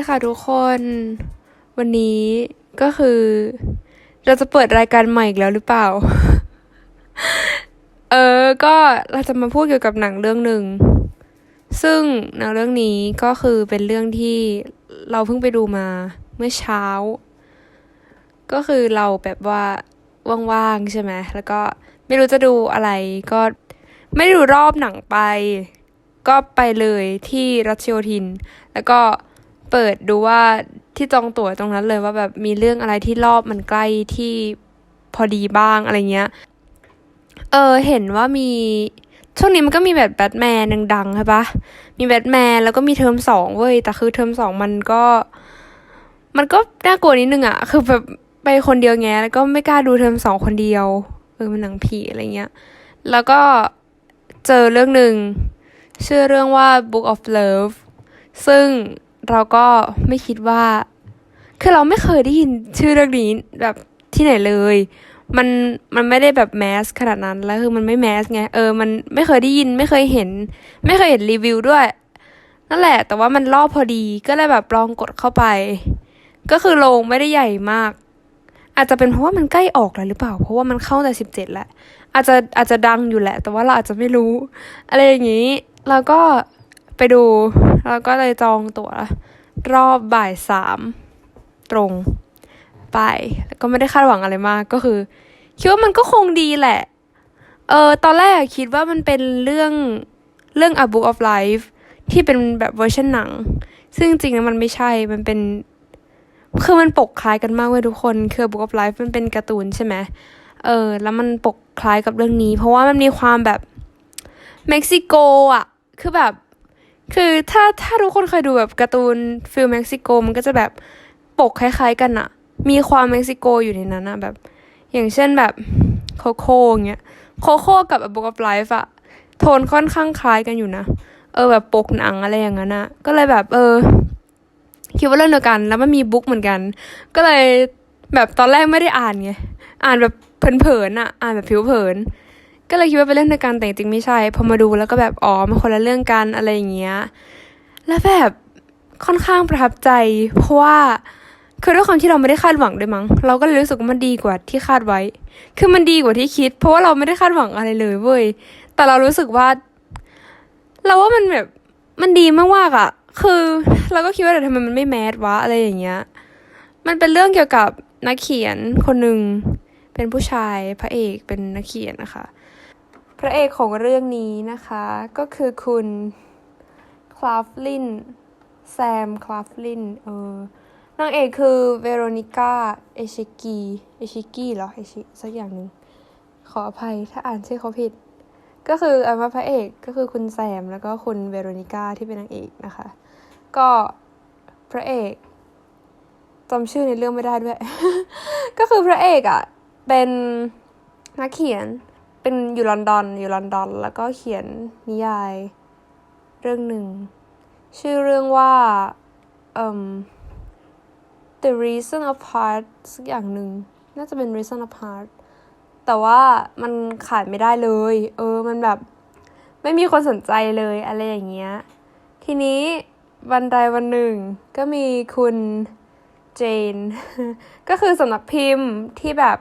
สวัสดีค่ะทุกคน วันนี้ก็คือ เราจะเปิดรายการใหม่อีกแล้วหรือเปล่า เออ ก็เราจะมาพูดเกี่ยวกับหนังเรื่องหนึ่ง ซึ่งหนังเรื่องนี้ก็คือเป็นเรื่องที่เราเพิ่งไปดูมาเมื่อเช้า ก็คือเราแบบว่าว่างๆใช่ไหม แล้วก็ไม่รู้จะดูอะไรก็ไม่ได้ดูรอบหนังไป ก็ไปเลยที่รัชโยธิน แล้วก็ เปิดดูว่าที่จองตั๋วตรงนั้นเลยว่าแบบมีเรื่องอะไรที่รอบมันใกล้ที่พอดีบ้างอะไรเงี้ย เออเห็นว่ามีช่วงนี้มันก็มีแบบแบทแมนดังๆใช่ปะมีแบทแมนแล้วก็มีเทอมสองเว้ย แต่คือเทอมสองมันก็ มันก็น่ากลัวนิดนึงอะคือแบบไปคนเดียวแงแล้วก็ไม่กล้าดูเทอมสองคนเดียว เออมันหนังผีอะไรเงี้ย แล้วก็เจอเรื่องหนึ่งชื่อเรื่องว่า Book of Love ซึ่ง เราก็ไม่คิดว่า คือเราไม่เคยได้ยินชื่อเรื่องนี้แบบที่ไหนเลย มันมันไม่ได้แบบแมสขนาดนั้นแล้วคือมันไม่แมสไงเออมันไม่เคยได้ยินไม่เคยเห็น ไม่เคยเห็นรีวิวด้วย นั่นแหละ แต่ว่ามันรอบพอดีก็เลยแบบลองกดเข้าไป ก็คือโรงไม่ได้ใหญ่มาก อาจจะเป็นเพราะว่ามันใกล้ออกแล้วหรือเปล่า เพราะว่ามันเข้าแต่สิบเจ็ดแหละอาจจะอาจจะดังอยู่แหละ แต่ว่าเราอาจจะไม่รู้ อะไรอย่างนี้เราก็ ไปดู แล้วก็เลยจองตั๋วรอบบ่ายสามตรงไป แล้วก็ไม่ได้คาดหวังอะไรมากก็คือ คิดว่ามันก็คงดีแหละ เออตอนแรกคิดว่ามันเป็นเรื่องเรื่อง A Book of Life ที่เป็นแบบเวอร์ชันหนัง ซึ่งจริงๆแล้วมันไม่ใช่ มันเป็น คือมันปกคล้ายกันมากเว้ยทุกคน คือ Book of Life มันเป็นการ์ตูนใช่ไหม เออ แล้วมันปกคล้ายกับเรื่องนี้ เพราะว่ามันมีความแบบเม็กซิโกอะ คือแบบ คือถ้าถ้าทุกคนเคยดูแบบการ์ตูนฟิลเม็กซิโกมันก็จะแบบปกคล้ายๆกันอะมีความเม็กซิโกอยู่ในนั้นอะแบบ อย่างเช่นแบบโคโค่เงี้ยโคโค่กับ A Book of Life อะโทนค่อนข้างคล้ายกันอยู่นะ เออแบบปกหนังอะไรอย่างนั้นอะก็เลยแบบเออ คิดว่าเรื่องเดียวกัน แล้วมันมีบุ๊กเหมือนกัน ก็เลยแบบตอนแรกไม่ได้อ่านไง อ่านแบบเผินๆอะอ่านแบบผิวเผิน ก็เลยคิดว่าเป็นเรื่องเดียวกันแต่จริงไม่ใช่ พอมาดูแล้วก็แบบอ๋อมันคนละเรื่องกันอะไรอย่างเงี้ย แล้วแบบค่อนข้างประทับใจ เพราะว่าคือด้วยความที่เราไม่ได้คาดหวังด้วยมั้ง เราก็เลยรู้สึกว่ามันดีกว่าที่คาดไว้ คือมันดีกว่าที่คิด เพราะว่าเราไม่ได้คาดหวังอะไรเลยเว้ย แต่เรารู้สึกว่า เราว่ามันแบบมันดีมากๆอะ่ะ คือเราก็คิดว่าแต่ทำไมมันไม่แมสวะอะไรอย่างเงี้ย มันเป็นเรื่องเกี่ยวกับนักเขียนคนหนึ่งเป็นผู้ชายพระเอกเป็นนักเขียนนะคะ พระเอกของเรื่องนี้นะคะ ก็คือคุณคลาฟลินแซมคลาฟลินเออนางเอกคือเวโรนิก้าเอชิกีเอชิกีเหรอเอชิสักอย่างหนึ่งขออภัยถ้าอ่านชื่อเขาผิด ก็คืออันว่าพระเอกก็คือคุณแซมแล้วก็คุณเวโรนิก้าที่เป็นนางเอกนะคะ ก็พระเอกจำชื่อในเรื่องไม่ได้ด้วย ก็คือพระเอกอะ่ะ เป็นนักเขียน เป็นอยู่ลอนดอนอยู่ลอนดอน แล้วก็เขียนนิยาย เรื่องหนึ่ง ชื่อเรื่องว่า The Reason Apart สักอย่างหนึ่ง น่าจะเป็น Reason Apart แต่ว่ามันขายไม่ได้เลย เออ มันแบบ ไม่มีคนสนใจเลยอะไรอย่างเงี้ย ทีนี้วันใดวันหนึ่ง ก็มีคุณเจน ก็คือสำนักพิมพ์ที่แบบ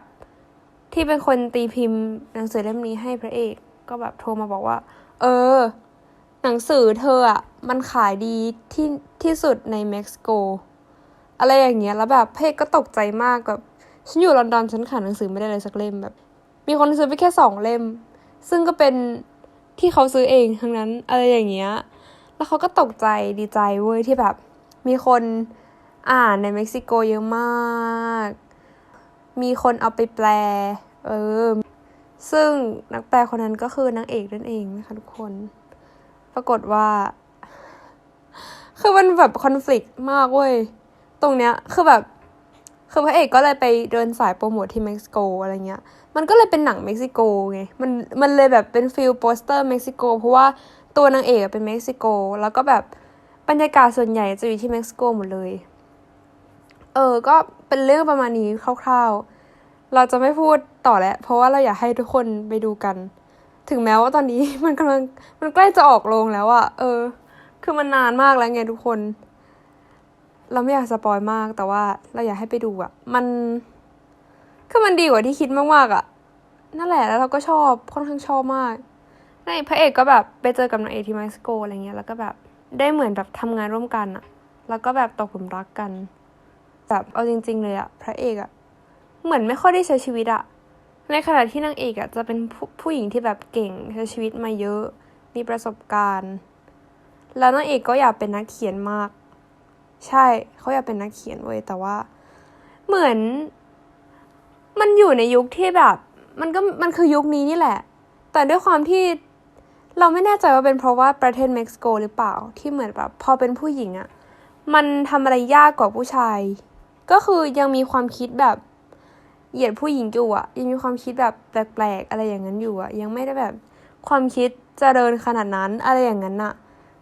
ที่เป็นคนตีพิมพ์หนังสือเล่มนี้ให้พระเอก ก็แบบโทรมาบอกว่า เออ หนังสือเธออะมันขายดีที่ที่สุดในเม็กซิโก อะไรอย่างเงี้ยแล้วแบบเพกก็ตกใจมากแบบฉันอยู่ลอนดอนฉันขายหนังสือไม่ได้เลยสักเล่มแบบ มีคนซื้อไปแค่สองเล่ม ซึ่งก็เป็นที่เขาซื้อเองทั้งนั้นอะไรอย่างเงี้ย แล้วเขาก็ตกใจดีใจเว้ยที่แบบ มีคนอ่านในเม็กซิโกเยอะมาก มีคนเอาไปแปล เออ ซึ่งนักแปลคนนั้นก็คือนางเอกนั่นเองนะคะทุกคน ปรากฏว่า คือมันแบบคอน FLICT มากเว้ย ตรงเนี้ย คือแบบ คือพระเอกก็เลยไปเดินสายโปรโมทที่เม็กซิโกอะไรเงี้ย มันก็เลยเป็นหนังเม็กซิโกไง มัน มันเลยแบบเป็นฟิลโปสเตอร์เม็กซิโก เพราะว่าตัวนางเอกเป็นเม็กซิโก แล้วก็แบบบรรยากาศส่วนใหญ่จะอยู่ที่เม็กซิโกหมดเลย ออ ก็เป็นเรื่องประมาณนี้คร่าวๆ เราจะไม่พูดต่อแล้ว เพราะว่าเราอยากให้ทุกคนไปดูกัน ถึงแม้ว่าตอนนี้มันกำลังมันใกล้จะออกโรงแล้วอะเออ คือมันนานมากแล้วไงทุกคน เราไม่อยากสปอยมากแต่ว่าเราอยากให้ไปดูอะมันคือมันดีกว่าที่คิดมากๆอะนั่นแหละแล้วเราก็ชอบค่อนข้างชอบมากในพระเอกก็แบบไปเจอกับนางเอกที่เม็กซิโกอะไรเงี้ยแล้วก็แบบได้เหมือนแบบทำงานร่วมกันอะแล้วก็แบบตกหลุมรักกัน แบบเอาจริง ๆ เลยอะพระเอกอะเหมือนไม่ค่อยได้ใช้ชีวิตอะในขณะที่นางเอกอะจะเป็นผู้ผู้หญิงที่แบบเก่งใช้ชีวิตมาเยอะ มีประสบการณ์ แล้วนางเอกก็อยากเป็นนักเขียนมาก ใช่เขาอยากเป็นนักเขียนเว้ยแต่ว่า เหมือน มันอยู่ในยุคที่แบบ มันก็มันคือยุคนี้นี่แหละ แต่ด้วยความที่เราไม่แน่ใจว่าเป็นเพราะว่าประเทศเม็กซิโกหรือเปล่าที่เหมือนแบบพอเป็นผู้หญิงอะมันทำอะไรยากกว่าผู้ชาย ก็คือยังมีความคิดแบบเหยียดผู้หญิงอยู่อะยังมีความคิดแบบแปลกๆอะไรอย่างนั้นอยู่อะยังไม่ได้แบบความคิดเจริญขนาดนั้นอะไรอย่างนั้นอะ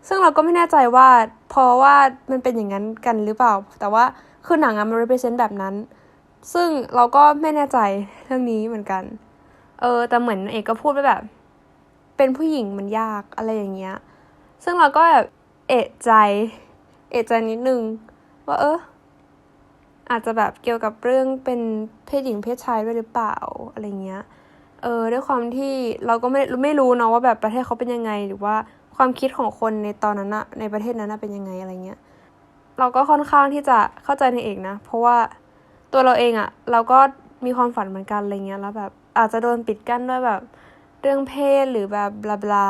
ซึ่งเราก็ไม่แน่ใจว่าเพราะว่ามันเป็นอย่างนั้นกันหรือเปล่า แต่ว่าคือหนังอะมัน represent แบบนั้น ซึ่งเราก็ไม่แน่ใจเรื่องนี้เหมือนกัน เออ แต่เหมือนเอกก็พูดไปแบบ เป็นผู้หญิงมันยากอะไรอย่างเงี้ย ซึ่งเราก็แบบเอะใจ เอะใจนิดนึงว่าเออ อาจจะแบบเกี่ยวกับเรื่องเป็นเพศหญิงเพศชายด้วยหรือเปล่าอะไรเงี้ย เออด้วยความที่เราก็ไม่ไม่รู้เนาะว่าแบบประเทศเขาเป็นยังไงหรือว่าความคิดของคนในตอนนั้นอะในประเทศนั้นเป็นยังไงอะไรเงี้ย เราก็ค่อนข้างที่จะเข้าใจในเอกนะ เพราะว่าตัวเราเองอะเราก็มีความฝันเหมือนกันอะไรเงี้ยแล้วแบบอาจจะโดนปิดกั้นด้วยแบบเรื่องเพศหรือแบบบลาบลา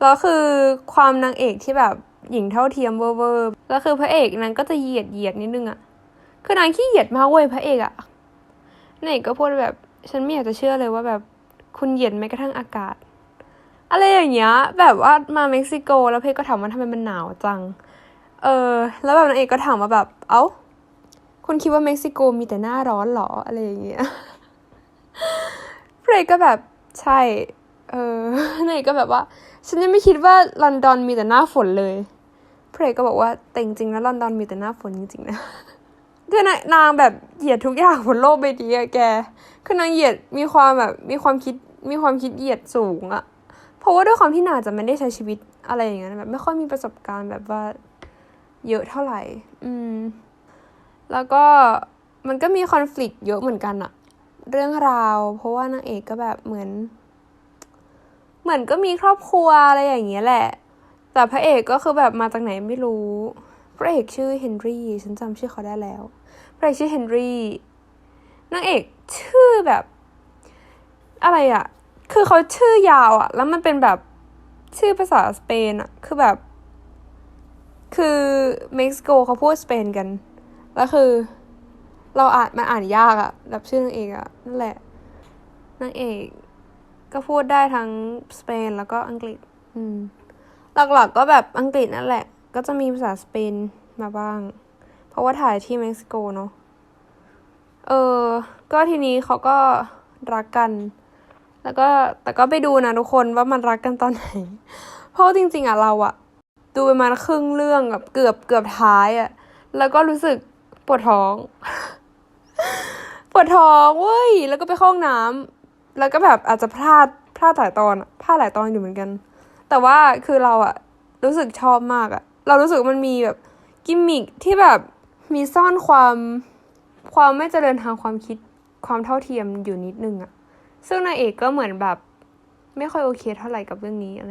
แล้วคือความนางเอกที่แบบ หญิงเท่าเทียมเวอร์เวอร์แล้วคือพระเอกนั้นก็จะเหยียดเหยียดนิดนึงอะคือนางขี้เหยียดมากเว้ยพระเอกอะนางเอกก็พูดแบบ ฉันไม่อยากจะเชื่อเลยว่าแบบคุณเหยียดแม้กระทั่งอากาศ อะไรอย่างเงี้ย แบบว่ามาเม็กซิโก แล้วเพกก็ถามว่าทำไมมันหนาวจัง เออ แล้วแบบนางเอกก็ถามว่าแบบ เอ้า คุณคิดว่าเม็กซิโกมีแต่หน้าร้อนเหรอ อะไรอย่างเงี้ยเพลก็แบบใช่ เออนางเอกก็แบบว่า ฉันยังไม่คิดว่าลอนดอนมีแต่หน้าฝนเลยเพลก็บอกว่าแต่จริงๆแล้วลอนดอนมีแต่หน้าฝนจริงๆนะคือนางนางแบบเหยียดทุกอย่างบนโลกใบนี้อะแก คือนางเหยียดมีความแบบมีความคิดมีความคิดเหยียดสูงอะเพราะว่าด้วยความที่นางจะไม่ได้ใช้ชีวิตอะไรอย่างเงี้ยแบบไม่ค่อยมีประสบการณ์แบบว่าเยอะเท่าไหร่ อืม แล้วก็มันก็มีคอน FLICT เยอะเหมือนกันอะเรื่องราว เพราะว่านางเอกก็แบบเหมือน เหมือนก็มีครอบครัวอะไรอย่างเงี้ยแหละ แต่พระเอกก็คือแบบมาจากไหนไม่รู้ พระเอกชื่อเฮนรี่ฉันจำชื่อเขาได้แล้ว พระเอกชื่อเฮนรี่นางเอกชื่อแบบ อะไรอะคือเขาชื่อยาวอะแล้วมันเป็นแบบชื่อภาษาสเปนอะคือแบบ คือเม็กซิโกเขาพูดสเปนกัน แล้วคือ เราอ่านมันอ่านยากอะแบบชื่อนางเอกอะนั่นแหละนางเอก ก็พูดได้ทั้งสเปนแล้วก็อังกฤษ อืม หลักๆก็แบบอังกฤษนั่นแหละ ก็จะมีภาษาสเปนมาบ้าง เพราะว่าถ่ายที่เม็กซิโกเนาะ เออ ก็ทีนี้เขาก็รักกัน แล้วก็แต่ก็ไปดูนะทุกคนว่ามันรักกันตอนไหน เพราะจริง ๆอะเราอะดูประมาณครึ่งเรื่องแบบเกือบเกือบท้ายอะแล้วก็รู้สึกปวดท้อง ปวดท้องเว้ย แล้วก็ไปเข้าห้องน้ำ แล้วก็แบบอาจจะพลาดพลาดหลายตอนพลาดหลายตอนอยู่เหมือนกัน แต่ว่าคือเราอะรู้สึกชอบมากอะเรารู้สึกมันมีแบบกิมมิคที่แบบมีซ่อนความความไม่เจริญทางความคิดความเท่าเทียมอยู่นิดนึงอะซึ่งนางเอกก็เหมือนแบบ ไม่ค่อยโอเคเท่าไหร่กับเรื่องนี้อะไร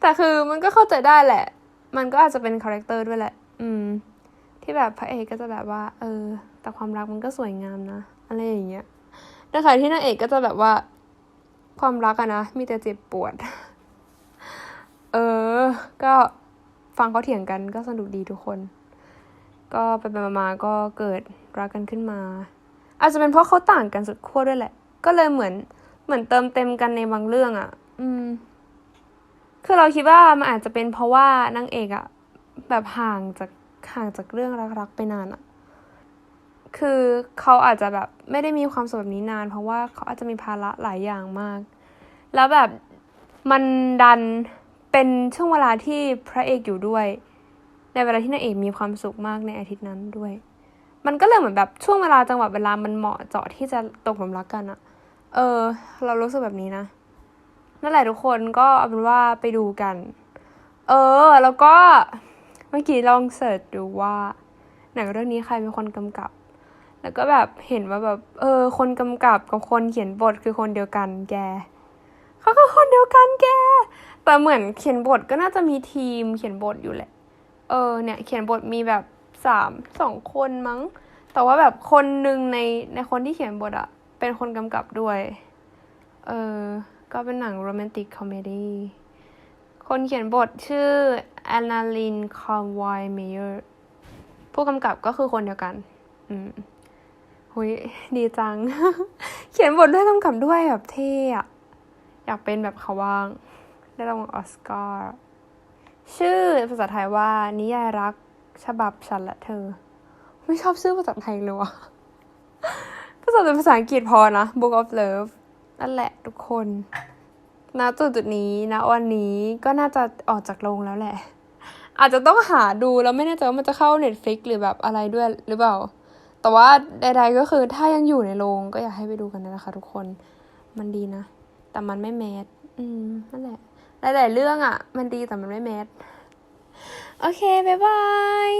แต่คือมันก็เข้าใจได้แหละ มันก็อาจจะเป็นคาแรคเตอร์ด้วยแหละ อืม ที่แบบพระเอกก็จะแบบว่า เออ แต่ความรักมันก็สวยงามนะ อะไรอย่างเงี้ย ในขณะที่นางเอกก็จะแบบว่า ความรักอะนะ มีแต่เจ็บปวด เออ ก็ฟังเขาเถียงกันก็สนุกดีทุกคน ก็ไปไปมาๆก็เกิดรักกันขึ้นมา อาจจะเป็นเพราะเขาต่างกันสุดขั้วด้วยแหละ ก็เลยเหมือนเหมือนเติมเต็มกันในบางเรื่องอะ่ะ อืม คือเราคิดว่ามันอาจจะเป็นเพราะว่านางเอกอะ่ะ แบบห่างจากห่างจากเรื่องรักๆไปนานอะ่ะ คือเขาอาจจะแบบไม่ได้มีความสุขแบบนี้นาน เพราะว่าเขาอาจจะมีภาระหลายอย่างมาก แล้วแบบมันดันเป็นช่วงเวลาที่พระเอกอยู่ด้วย ในเวลาที่นางเอกมีความสุขมากในอาทิตย์นั้นด้วย มันก็เลยเหมือนแบบช่วงเวลาจังหวะเวลามันเหมาะเจาะที่จะตกหลุมรักกันอะเออ เรารู้สึกแบบนี้นะนั่นแหละทุกคนก็เอาเป็นว่าไปดูกัน เออ แล้วก็เมื่อกี้ลองเสิร์ชดูว่าหนังเรื่องนี้ใครเป็นคนกำกับ แล้วก็แบบเห็นว่าแบบเออ คนกำกับกับคนเขียนบทคือคนเดียวกันแกเขาคือคนเดียวกันแก แต่เหมือนเขียนบทก็น่าจะมีทีมเขียนบทอยู่แหละ เออเนี่ยเขียนบทมีแบบสามสองคนมั้ง แต่ว่าแบบคนหนึ่งในในคนที่เขียนบทอะเป็นคนกำกับด้วย เออ ก็เป็นหนังโรแมนติกคอมเมดี้ คนเขียนบทชื่อแอนนาลินคอนวอยเมเยอร์ผู้กำกับก็คือคนเดียวกัน อืม หุยดีจัง เขียนบทด้วยกำกับด้วยแบบเท่อะอยากเป็นแบบเขาบ้าง ได้รางวัลออสการ์ ชื่อภาษาไทยว่า นิยายรักฉบับฉันและเธอ ไม่ชอบชื่อภาษาไทยเลยวะภาษาเป็นภาษาอังกฤษพอนะ Book of Love นั่นแหละทุกคนณจุดจุดนี้ณวันนี้ก็น่าจะออกจากโรงแล้วแหละ อาจจะต้องหาดูแล้วไม่แน่ใจว่ามันจะเข้า Netflix หรือแบบอะไรด้วยหรือเปล่า แต่ว่าใด ๆ ก็คือถ้ายังอยู่ในโรงก็อยากให้ไปดูกันนะคะ ทุกคนมันดีนะ แต่มันไม่แมสอืมนั่นแหละหลายๆเรื่องอะ มันดีแต่มันไม่แมสโอเค บ๊ายบาย